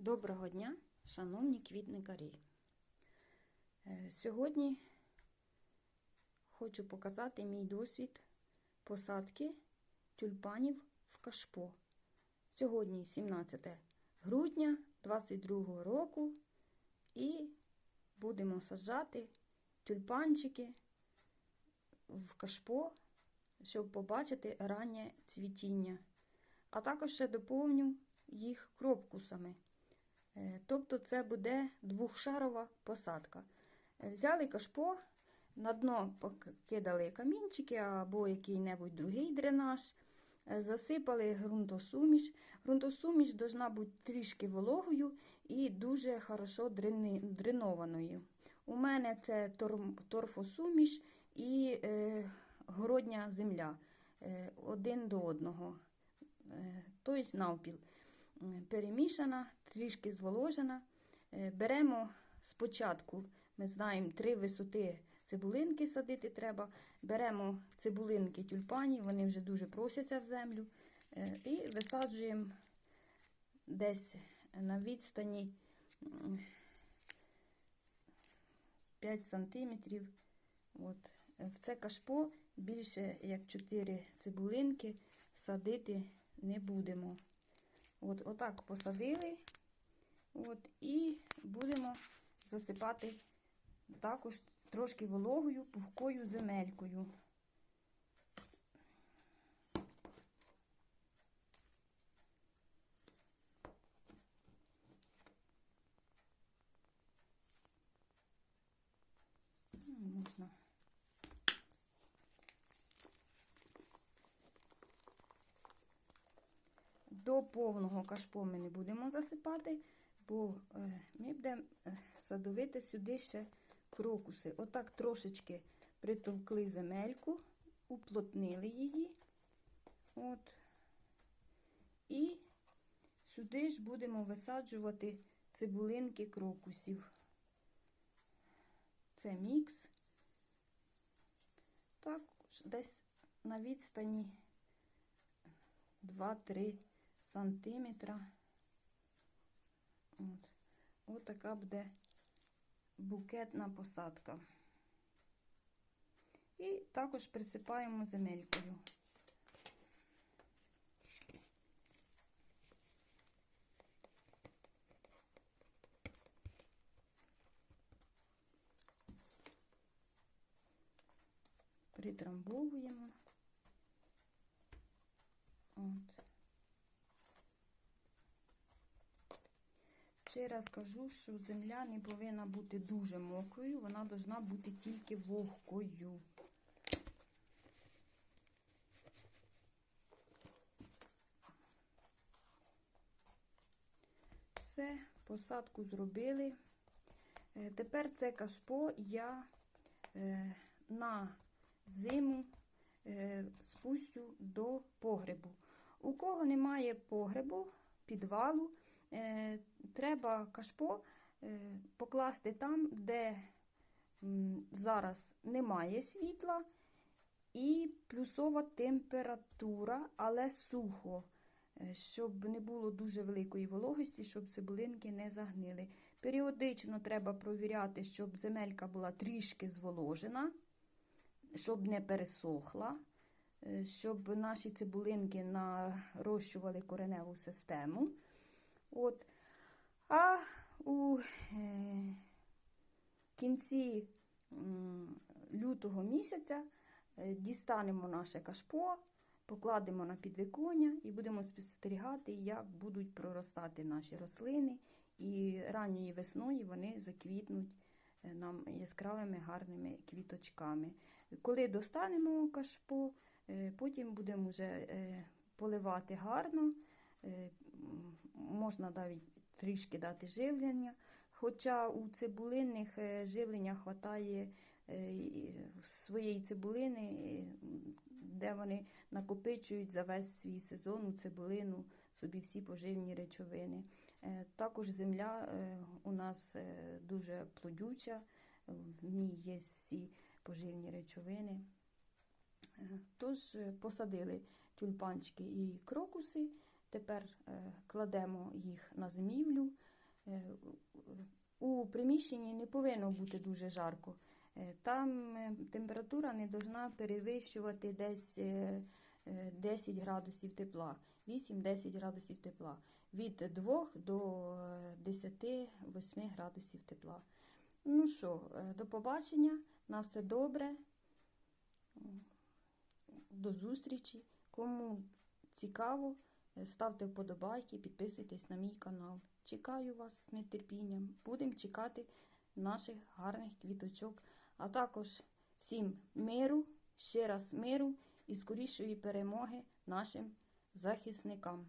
Доброго дня, шановні квітникарі. Е, Сьогодні хочу показати мій досвід посадки тюльпанів в кашпо. Сьогодні 17 грудня 2022 року і будемо саджати тюльпанчики в кашпо, щоб побачити раннє цвітіння. А також ще доповню їх кропкусами. Е, Тобто це буде двохшарова посадка. Е, Взяли кашпо, на дно покидали камінчики або який-небудь другий дренаж, е, засипали ґрунтосуміш. Ґрунтосуміш должна бути трішки вологою і дуже хорошо дренованою. У мене це торфосуміш і городня земля один до одного, тобто навпіл перемішана, трішки зволожена. Е, Беремо спочатку, ми знаємо, три висоти цибулинки садити треба. Беремо цибулинки тюльпанів, вони вже дуже просяться в землю. е, І висаджуємо десь на відстані 5 сантиметрів. От. В це кашпо більше як 4 цибулинки садити не будемо. От, отак посадили. От, і будемо засипати також трошки вологою, пухкою земелькою. Можна. До повного кашпо ми не будемо засипати, бо е, ми будемо е, садовити сюди ще крокуси. Отак трошечки притовкли земельку, уплотнили її. От. І сюди ж будемо висаджувати цибулинки крокусів. Це мікс. Так, десь на відстані 2-3 сантиметра. От. Ось така буде букетна посадка. І також присипаємо земелькою. Притрамбовуємо. От. Ще раз кажу, що земля не повинна бути дуже мокрою, вона повинна бути тільки вогкою. Все, посадку зробили. Е, Тепер це кашпо я е, на зиму е, спустю до погребу. У кого немає погребу, підвалу, треба кашпо е, покласти там, де зараз немає світла, і плюсова температура, але сухо, е, щоб не було дуже великої вологості, щоб цибулинки не загнили. Періодично треба провіряти, щоб земелька була трішки зволожена, щоб не пересохла, е, щоб наші цибулинки нарощували кореневу систему. От. А у е, кінці лютого місяця е, дістанемо наше кашпо, покладемо на підвіконня і будемо спостерігати, як будуть проростати наші рослини. І ранньої весною вони заквітнуть е, нам яскравими гарними квіточками. Коли достанемо кашпо, потім будемо вже поливати гарно. Е, Можна навіть трішки дати живлення. Хоча у цибулинних е, живлення вистачає своєї цибулини, е, де вони накопичують за весь свій сезон у цибулину собі всі поживні речовини. Е, Також земля е, у нас е, дуже плодюча, в ній є всі поживні речовини. Е, Тож е, посадили тюльпанчики і крокуси, Тепер е, кладемо їх на зимівлю. Е, у приміщенні не повинно бути дуже жарко. Е, Там температура не повинна перевищувати десь е, е, 10 градусів тепла, 8-10 градусів тепла. Від 2 до е, 10-8 градусів тепла. Ну що, до побачення, на все добре. До зустрічі. Кому цікаво, ставте вподобайки, підписуйтесь на мій канал. Чекаю вас з нетерпінням. Будемо чекати наших гарних квіточок. А також всім миру, ще раз миру і скорішої перемоги нашим захисникам.